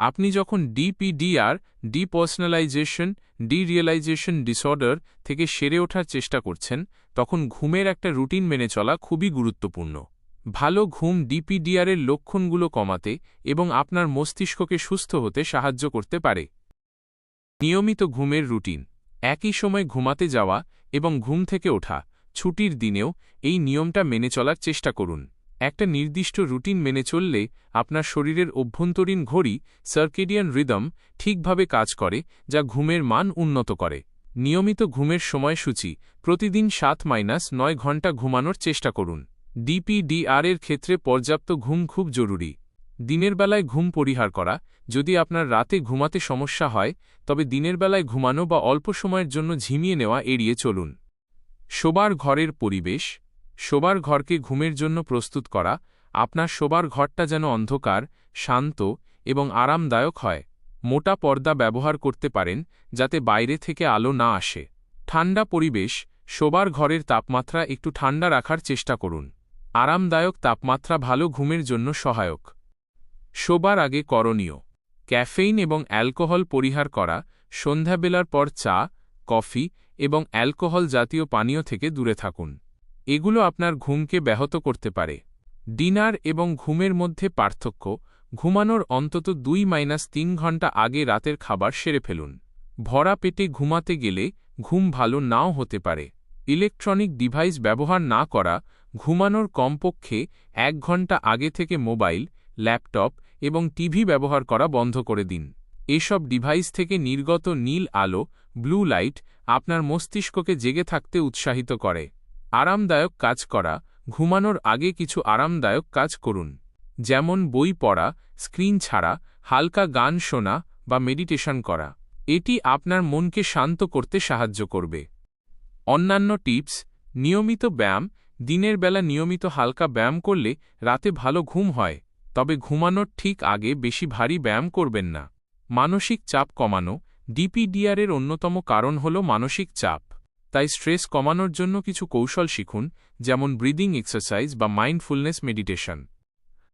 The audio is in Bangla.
আপনি যখন ডিপিডিআর ডিপার্সোনালাইজেশন ডিরিয়েলাইজেশন ডিসঅর্ডার থেকে সেরে ওঠার চেষ্টা করছেন, তখন ঘুমের একটা রুটিন মেনে চলা খুবই গুরুত্বপূর্ণ। ভালো ঘুম ডিপিডিআরের লক্ষণগুলো কমাতে এবং আপনার মস্তিষ্ককে সুস্থ হতে সাহায্য করতে পারে। নিয়মিত ঘুমের রুটিন। একই সময় ঘুমাতে যাওয়া এবং ঘুম থেকে ওঠা। ছুটির দিনেও এই নিয়মটা মেনে চলার চেষ্টা করুন। একটা নির্দিষ্ট রুটিন মেনে চললে আপনার শরীরের অভ্যন্তরীণ ঘড়ি সার্কেডিয়ান রিদম ঠিকভাবে কাজ করে, যা ঘুমের মান উন্নত করে। নিয়মিত ঘুমের সময়সূচি, প্রতিদিন সাত মাইনাস নয় ঘণ্টা ঘুমানোর চেষ্টা করুন। ডিপিডিআর এর ক্ষেত্রে পর্যাপ্ত ঘুম খুব জরুরি। দিনের বেলায় ঘুম পরিহার করা, যদি আপনার রাতে ঘুমাতে সমস্যা হয়, তবে দিনের বেলায় ঘুমানো বা অল্প সময়ের জন্য ঝিমিয়ে নেওয়া এড়িয়ে চলুন। শোবার ঘরের পরিবেশ শোবার ঘরকে ঘুমের জন্য প্রস্তুত করা, আপনার শোবার ঘরটা যেন অন্ধকার, শান্ত এবং আরামদায়ক হয়। মোটা পর্দা ব্যবহার করতে পারেন, যাতে বাইরে থেকে আলো না আসে। ঠান্ডা পরিবেশ, শোবার ঘরের তাপমাত্রা একটু ঠান্ডা রাখার চেষ্টা করুন। আরামদায়ক তাপমাত্রা ভালো ঘুমের জন্য সহায়ক। শোবার আগে করণীয়। ক্যাফেইন এবং অ্যালকোহল পরিহার করা, সন্ধ্যাবেলার পর চা, কফি এবং অ্যালকোহল জাতীয় পানীয় থেকে দূরে থাকুন। এগুলো আপনার ঘুমকে ব্যাহত করতে পারে। ডিনার এবং ঘুমের মধ্যে পার্থক্য, ঘুমানোর অন্তত দুই মাইনাস তিন ঘণ্টা আগে রাতের খাবার সেরে ফেলুন। ভরা পেটে ঘুমাতে গেলে ঘুম ভালো নাও হতে পারে। ইলেকট্রনিক ডিভাইস ব্যবহার না করা, ঘুমানোর কমপক্ষে এক ঘণ্টা আগে থেকে মোবাইল, ল্যাপটপ এবং টিভি ব্যবহার করা বন্ধ করে দিন। এসব ডিভাইস থেকে নির্গত নীল আলো, ব্লু লাইট আপনার মস্তিষ্ককে জেগে থাকতে উৎসাহিত করে। আরামদায়ক কাজ করা, ঘুমানোর আগে কিছু আরামদায়ক কাজ করুন। যেমন বই পড়া, স্ক্রিন ছাড়া, হালকা গান শোনা বা মেডিটেশন করা। এটি আপনার মনকে শান্ত করতে সাহায্য করবে। অন্যান্য টিপস, নিয়মিত ব্যায়াম, দিনের বেলা নিয়মিত হালকা ব্যায়াম করলে রাতে ভালো ঘুম হয়, তবে ঘুমানোর ঠিক আগে বেশি ভারী ব্যায়াম করবেন না। মানসিক চাপ কমানো, ডিপিডিআরের অন্যতম কারণ হল মানসিক চাপ। তাই স্ট্রেস কমানোর জন্য কিছু কৌশল শিখুন যেমন ব্রিদিং এক্সারসাইজ বা মাইন্ডফুলনেস মেডিটেশন।